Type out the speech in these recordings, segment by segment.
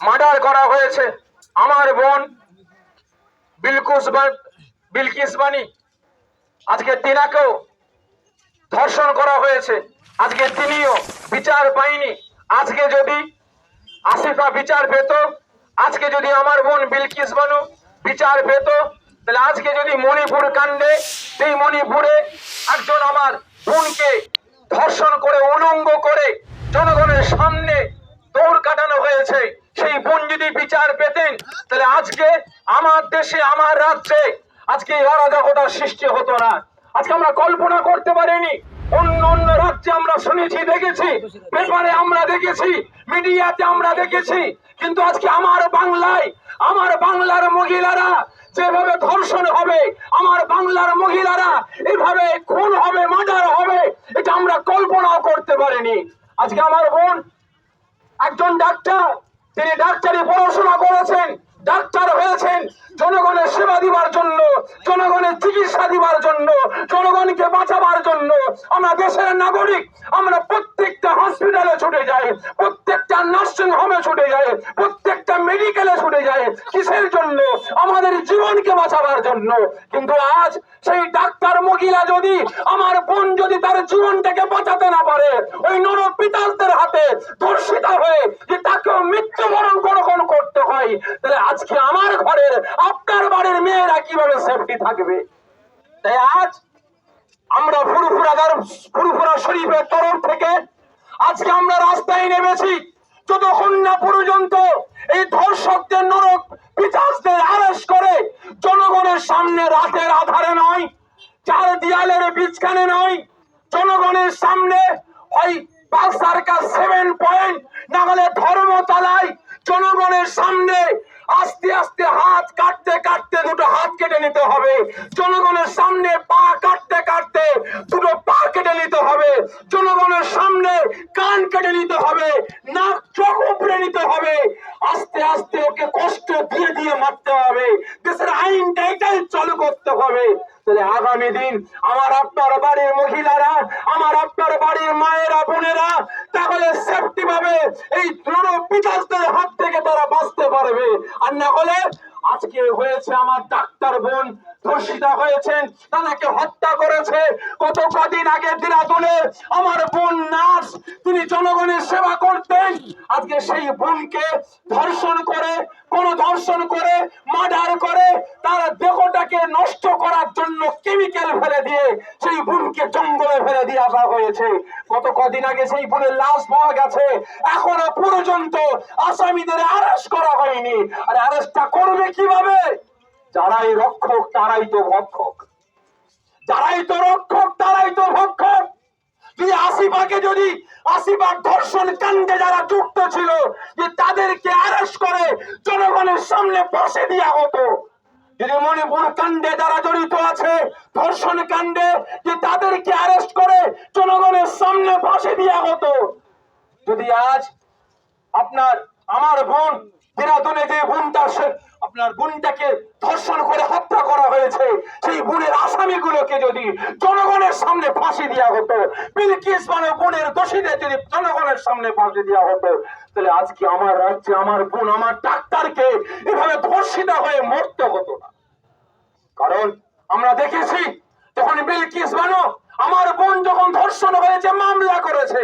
Murder করা হয়েছে। আমার বোন বিলকুস আজকে তিনাকেও ধর্ষণ করা হয়েছে। আজকে তিনিও বিচার পাইনি আজকে যদি আসিফা বিচার পেত, আজকে যদি আমার বোন বিলকিস বানু বিচার পেত, তাহলে আজকে যদি মণিপুর কাণ্ডে সেই মণিপুরে একজন আমার বোনকে ধর্ষণ করে, উলঙ্গ করে জনগণের সামনে দৌড় কাটানো হয়েছে সেই বোন যদি বিচার পেতেন। তাহলে আজকে আমার দেশে, আমার রাজ্যে আজকে এই সৃষ্টি হতো না। আজকে আমরা কল্পনা করতে পারিনি। অন্য অন্য রাজ্যে আমরা শুনেছি, দেখেছি, পেপারে আমরা দেখেছি, মিডিয়াতে আমরা দেখেছি। কিন্তু আজকে আমার বাংলায়, আমার বাংলার মহিলারা যেভাবে ধর্ষণ হবে, আমার বাংলার মহিলারা এভাবে খুন হবে, মার্ডার হবে, এটা আমরা কল্পনাও করতে পারিনি। আজকে আমার বোন, একজন ডাক্তার তিনি ডাক্তারি পড়াশোনা করেছেন, ডাক্তার হয়েছেন, জনগণের সেবা দিবার জন্য, জনগণের চিকিৎসা দিবার জন্য, জনগণকে বাঁচাবার জন্য। আমরা দেশের নাগরিক, আমরা প্রত্যেকটা হসপিটালে ছুটে যাই, প্রত্যেকটা নার্সিং হোমে ছুটে যাই, প্রত্যেকটা মেডিকেলে ছুটে যাই। কিসের জন্য? আমাদের জীবনকে বাঁচাবার জন্য। কিন্তু আজ সেই ডাক্তার মহিলা যদি, আমার বোন যদি তার জীবনটাকে বাঁচাতে না পারে, ওই নর পিতালদের হাতে ধর্ষিতা হয়ে যে তাকেও মৃত্যুবরণ গ্রহণ করতে হয়, তাহলে আজকে আমার ঘরের, আপনার বাড়ির মেয়েরা কীভাবে সেফটি থাকবে? তাই আজ আমরা ফুরফুরাদার, ফুরফুরা শরীফের তরফ থেকে আজকে আমরা রাস্তায় নেমেছি। যতক্ষণ না পর্যন্ত এই ধর্ষকদের নরক পিতাসদের আরেস্ট করে, জনগণের সামনে রাতের আধারে নয়, চার দেয়ালের বীজখানে নয়, জনগণের সামনে ওই সার্কাস সেভেন পয়েন্ট না ধর্মতলায় জনগণের সামনে আস্তে আস্তে হাত কাটতে কাটতে দুটো হাত কেটে নিতে হবে। জনগণের সামনে পা কাটতে কাটতে দুটো পা কেটে নিতে হবে। জনগণের সামনে কান কেটে নিতে হবে। নাক উপড়ে নিতে হবে। আস্তে আস্তে ওকে কষ্ট দিয়ে দিয়ে মারতে হবে। দেশের আইনটা এটাই চালু করতে হবে। তাহলে আগামী দিন আমার আপনার বাড়ির মহিলারা, আমার আপনার বাড়ির মায়েরা, বোনেরা, তাহলে সেফটি ভাবে এই দৃঢ় পিতাসদের হাত থেকে তারা বাঁচতে পারবে। আর না হলে আজকে হয়েছে আমার ডাক্তার বোন ধর্ষিতা হয়েছেন, তাদেরকে হত্যা করেছে। কত কদিন আগে দিনাতুলে আমার বোন নার্স, তিনি জনগণের সেবা করতেন। আজকে সেই বোনকে ধর্ষণ করে, কোন ধর্ষণ করে, মার্ডার করে, তার দেহটাকে নষ্ট করার জন্য কেমিক্যাল ফেলে দিয়ে সেই বোনকে জঙ্গলে ফেলে দিয়ে আসা হয়েছে। কত কদিন আগে সেই বোনের লাশ পাওয়া গেছে। এখনও পর্যন্ত আসামিদের অ্যারেস্ট করা হয়নি। আর অ্যারেস্টটা করবে কীভাবে? যারাই রক্ষক, তারাই তো ভক্ষক। যারাই তো রক্ষক, তারাই তো ভক্ষক। যদি আসিফাকে যদি আসিফার ধর্ষণ কাণ্ডে যারা যুক্ত ছিল, যে তাদেরকে অ্যারেস্ট করে জনগণের সামনে বসে দেওয়া হতো, যদি মণিপুর কাণ্ডে যারা জড়িত আছে, ধর্ষণ কাণ্ডে যে তাদেরকে আরেস্ট করে জনগণের সামনে বসে দেওয়া হতো, যদি আজ আপনার, আমার বোন দিনাতনে যে বোনটা আপনার বোনটাকে ধর্ষণ করে হত্যা করা হয়েছে, সেই বোনের আসামিগুলোকে যদি জনগণের সামনে ফাঁসি দেওয়া হতো বিলকিস মানে বোনের দোষীদের যদি জনগণের সামনে ফাঁসি দেওয়া হতো, তাহলে আজকে আমার রাজ্যে আমার বোন, আমার ডাক্তারকে এভাবে ধর্ষিতা হয়ে মরতে হতো না। কারণ আমরা দেখেছি, যখন বিলকিস বানো, আমার বোন যখন ধর্ষণ হয়েছে, মামলা করেছে,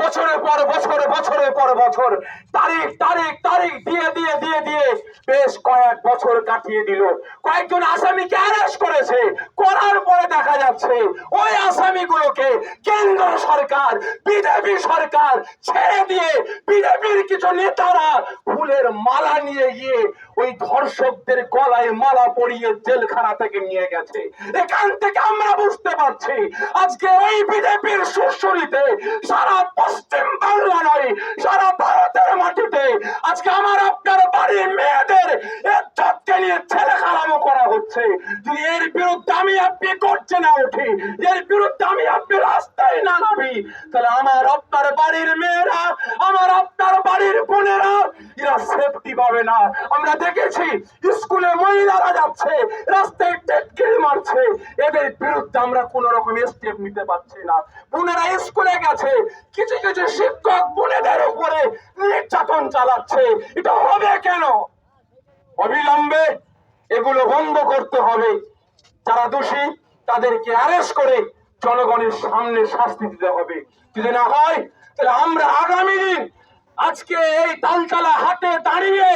বছরের পর বছরে, বছর বছরের পর বছর তারিখ তারিখ তারিখ দিয়ে দিয়ে দিয়ে দিয়ে বেশ কয়েক বছর কাটিয়ে দিল। কয়েকজন আসামিকে অ্যারেস্ট করেছে। করার পরে দেখা যাচ্ছে ওই আসামিগুলোকে কেন্দ্র সরকার, বিজেপি সরকার ছেড়ে দিয়ে বিজেপির কিছু নেতারা ফুলের মালা নিয়ে গিয়ে ওই ধর্ষকদের গলায় মালা পরিয়ে জেলখানা থেকে নিয়ে গেছে। এখান থেকে আমরা বুঝতে পারছি, আজকে ওই বিজেপির সুশ্রীতে সারা পশ্চিম বাংলা নয় সারা ভারতের মাটিতে আজকে আমার আপনার বাড়ির মেয়েদের ইজ্জতকে নিয়ে ছেলে খারাপও করা হচ্ছে। যদি এর বিরুদ্ধে আমি আপনি করছে না উঠি, এর বিরুদ্ধে আমি আপনি রাস্তায় না নামি, তাহলে আমার আপনার বাড়ির মেয়েরা, আমার আপনার বাড়ির বোনেরা, এরা সেফটি পাবে না। আমরা দেখেছি স্কুলে মহিলারা যাচ্ছে, রাস্তায় টেটকেল মারছে। এদের বিরুদ্ধে আমরা কোন রকম স্টেপ নিতে পারছি না। বোনেরা স্কুলে গেছে, কিছু কিছু শিক্ষক বোনেদের উপরে নির্যাতন চালাচ্ছে। এটা হবে কেন? অবিলম্বে এগুলো বন্ধ করতে হবে। যারা দোষী, তাদেরকে অ্যারেস্ট করে জনগণের সামনে শাস্তি দিতে হবে। যদি না হয়, তাহলে আমরা আগামী দিন আজকে এই তালতলা হাতে দাঁড়িয়ে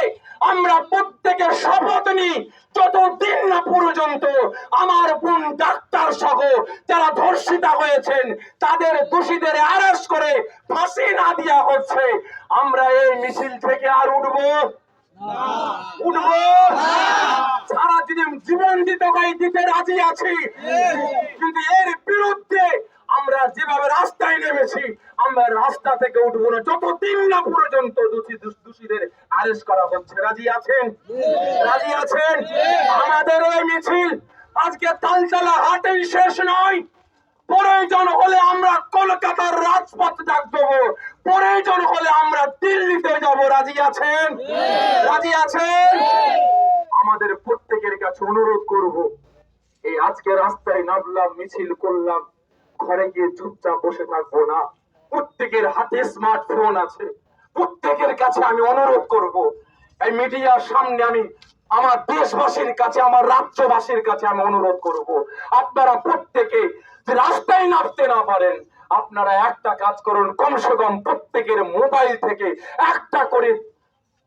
আমরা প্রত্যেকের শপথ নিই। যতদিন না পর্যন্ত আমার বোন ডাক্তার সহ যারা ধর্ষিতা হয়েছেন, তাদের দোষীদের অ্যারেস্ট করে ফাঁসি না দেওয়া হচ্ছে, আমরা এই মিছিল থেকে আর উঠবো? জীবন দিতে রাজি আছি। এর বিরুদ্ধে আমরা যেভাবে রাস্তায় নেমেছি আমরা রাস্তা থেকে উঠবো না। যতদিন না পর্যন্ত দোষী দোষীদের আরেস্ট করা হচ্ছে, রাজি আছেন? রাজি আছেন? আমাদের এই মিছিল আজকে তালচালা হাটেই শেষ নয়। প্রয়োজন হলে আমরা কলকাতার রাজপথ ডাক দেবো প্রয়োজন হলে আমরা দিল্লিতে যাব। রাজি আছেন? রাজি আছেন? আমাদের প্রত্যেকের কাছে অনুরোধ করব, এই আজকে রাস্তায় নামলাম, মিছিল করলাম, ঘরে গিয়ে চুপচাপ বসে থাকব না। প্রত্যেকের হাতে স্মার্টফোন আছে। প্রত্যেকের কাছে আমি অনুরোধ করব, এই মিডিয়ার সামনে আমি আমার দেশবাসীর কাছে, আমার রাজ্যবাসীর কাছে আমি অনুরোধ করব। আপনারা প্রত্যেকে রাস্তায় নামতে না পারেন, আপনারা একটা কাজ করুন, কমসে কম প্রত্যেকের মোবাইল থেকে একটা করে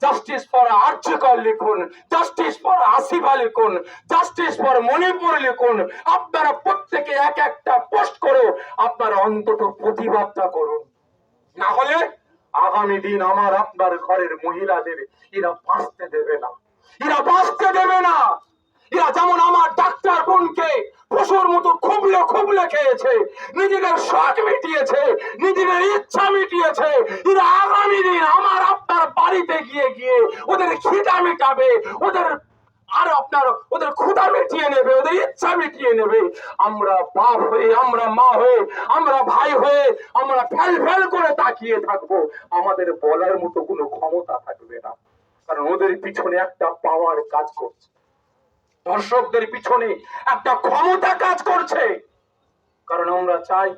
জাস্টিস ফর আর্যকর লিখুন জাস্টিস ফর আসিফা লিখুন জাস্টিস ফর মণিপুর লিখুন আপনারা প্রত্যেকে এক একটা পোস্ট করো, আপনারা অন্তত প্রতিবাদটা করুন। না হলে আগামী দিন আমার আপনার ঘরের মহিলাদের এরা বাঁচতে দেবে না। এরা বাঁচতে দেবে না। এরা যেমন আমার ডাক্তার বোনকে পশুর মতো খুবলে খুবলে খেয়েছে, নিজেদের শখ মিটিয়েছে, নিজেদের ইচ্ছা মিটিয়েছে, এরা আগামী দিন আমার বাড়িতে গিয়ে গিয়ে ওদের খিদা মিটাবে, ওদের আর আপনার ওদের ক্ষুধা মিটিয়ে নেবে, ওদের ইচ্ছা মিটিয়ে নেবে। আমরা বাপ হয়ে, আমরা মা হয়ে, আমরা ভাই হয়ে, আমরা ফেল ফেল করে তাকিয়ে থাকব। আমাদের বলার মতো কোনো ক্ষমতা থাকবে না। কারণ ওদের পিছনে একটা পাওয়ার কাজ করছে। দর্শকদের পিছনে একটা ক্ষমতা কাজ করছে। কারণ আমরা চাই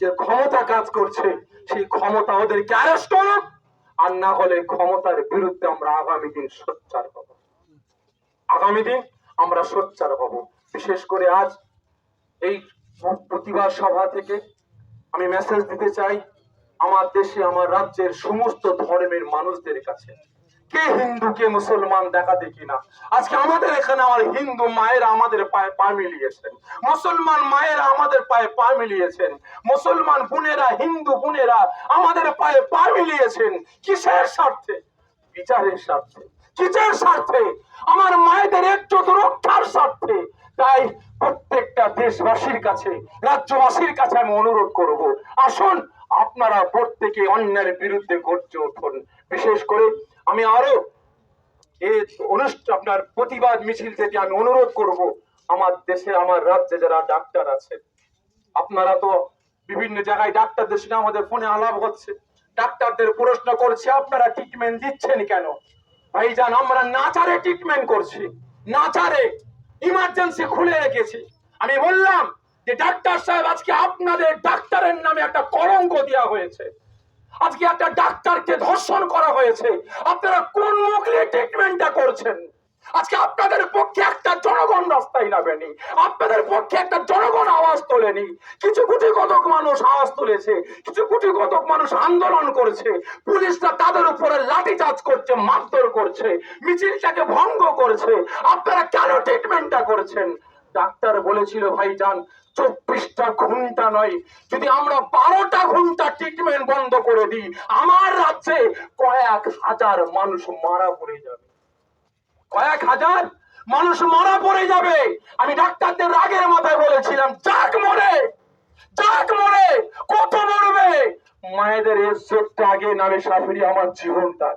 যে ক্ষমতা কাজ করছে, সেই ক্ষমতা ওদেরকে অ্যারেস্ট করুক। আর না হলে ক্ষমতার বিরুদ্ধে আমরা আগামী দিন সোচ্চার হব। আগামী দিন আমরা সোচ্চার হব। বিশেষ করে আজ এই প্রতিবাদ সভা থেকে আমি মেসেজ দিতে চাই, আমার দেশে, আমার রাজ্যের সমস্ত ধর্মের মানুষদের কাছে। কে হিন্দু কে মুসলমান দেখা দেখি না। আজকে আমাদের এখানে আমার হিন্দু মায়েরা আমাদের পায়ে পা মিলিয়েছেন। মুসলমান মায়েরা আমাদের পায়ে পা মিলিয়েছেন। মুসলমান বোনেরা, হিন্দু বোনেরা আমাদের পায়ে পা মিলিয়েছেন। কিসের স্বার্থে? বিচারের স্বার্থে। কিসের স্বার্থে? আমার মায়েদের একজোট রক্ষার স্বার্থে। তাই প্রত্যেকটা দেশবাসীর কাছে, রাজ্যবাসীর কাছে আমি অনুরোধ করব, আসুন আপনারা প্রত্যেকে অন্যের বিরুদ্ধে গর্জে উঠুন। বিশেষ করে আমি আরও অনুষ্ঠান আপনার প্রতিবাদ মিছিল থেকে আমি অনুরোধ করব, আমার দেশে, আমার রাজ্যে যারা ডাক্তার আছে, আপনারা তো বিভিন্ন জায়গায় ডাক্তারদের সঙ্গে আমাদের ফোনে আলাপ হচ্ছে, ডাক্তারদের প্রশ্ন করছে, আপনারা ট্রিটমেন্ট দিচ্ছেন কেন? ভাইজান, আমরা নাচারে ট্রিটমেন্ট করছি, নাচারে ইমার্জেন্সি খুলে রেখেছি। আমি বললাম যে, ডাক্তার সাহেব, আজকে আপনাদের ডাক্তারের নামে একটা কলঙ্ক দেওয়া হয়েছে। আজকে একটা ডাক্তারকে ধর্ষণ করা হয়েছে। আপনারা কোন মুখে ট্রিটমেন্টটা করছেন? আজকে আপনাদের পক্ষে একটা জনগণ রাস্তায় নামেনি। আপনাদের পক্ষে একটা জনগণ আওয়াজ তোলেনি। কিছু কোটি কতক মানুষ আওয়াজ তুলেছে, কিছু কোটি কতক মানুষ আন্দোলন করেছে। পুলিশরা তাদের উপরে লাঠিচার্জ করছে, মারধর করছে, মিছিলটাকে ভঙ্গ করছে। আপনারা কেন ট্রিটমেন্টটা করেছেন? ডাক্তার বলেছিল, ভাইজান চব্বিশটা ঘণ্টা নয়। যদি আমরা বারোটা ঘণ্টা ট্রিটমেন্ট বন্ধ করে দিই, আমার রাজ্যে কয়েক হাজার মানুষ মারা পড়ে যাবে। কয়েক হাজার মানুষ মারা পড়ে যাবে। আমি ডাক্তারদের রাগের মাথায় বলেছিলাম, যাক মরে যাক মরে, কত মরবে। মায়েদের ইজ্জতটা আগে নামে সাফিরি আমার জীবনটা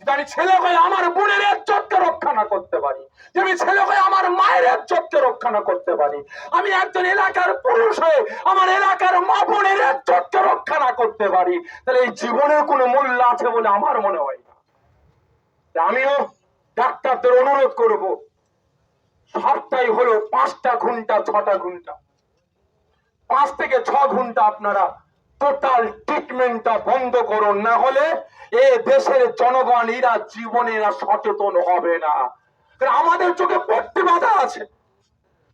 যদি আমি ছেলে হয়ে আমার বোনের ইজ্জতকে রক্ষা না করতে পারি, যদি আমি ছেলে হয়ে আমার মায়ের ইজ্জতকে রক্ষা না করতে পারি, আমি একজন এলাকার পুরুষ হয়ে আমার এলাকার মা বোনের ইজ্জতকে রক্ষা না করতে পারি, তাহলে এই জীবনের কোনো মূল্য আছে বলে আমার মনে হয় না। আমিও ডাক্তারদের অনুরোধ করব, সপ্তাহে হলো পাঁচটা ঘণ্টা, ছটা ঘণ্টা, পাঁচ থেকে ছ ঘণ্টা আপনারা টোটাল ট্রিটমেন্টটা বন্ধ করুন, না হলে এ দেশের জনগণ, এরা জীবনে এরা সচেতন হবে না। আমাদের চোখে পড়তে বাধা আছে।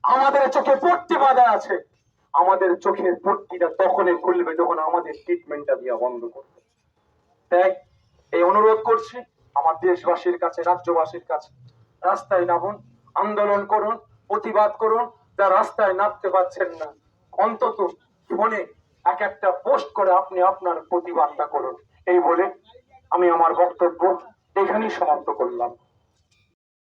আমাদের চোখে পড়তে বাধা আছে। আমাদের চোখের পট্টিটা তখনই খুলবে যখন আমাদের ট্রিটমেন্টটা দেওয়া বন্ধ করবে। তাই এই অনুরোধ করছি, আমার দেশবাসীর কাছে, রাজ্যবাসীর কাছে, রাস্তায় নামুন, আন্দোলন করুন, প্রতিবাদ করুন, যা রাস্তায় নামতে পারছেন না, অন্তত ফোনে এক একটা পোস্ট করে আপনি আপনার প্রতিবাদটা করুন। এই বলে আমি আমার বক্তব্য এখানেই সমাপ্ত করলাম।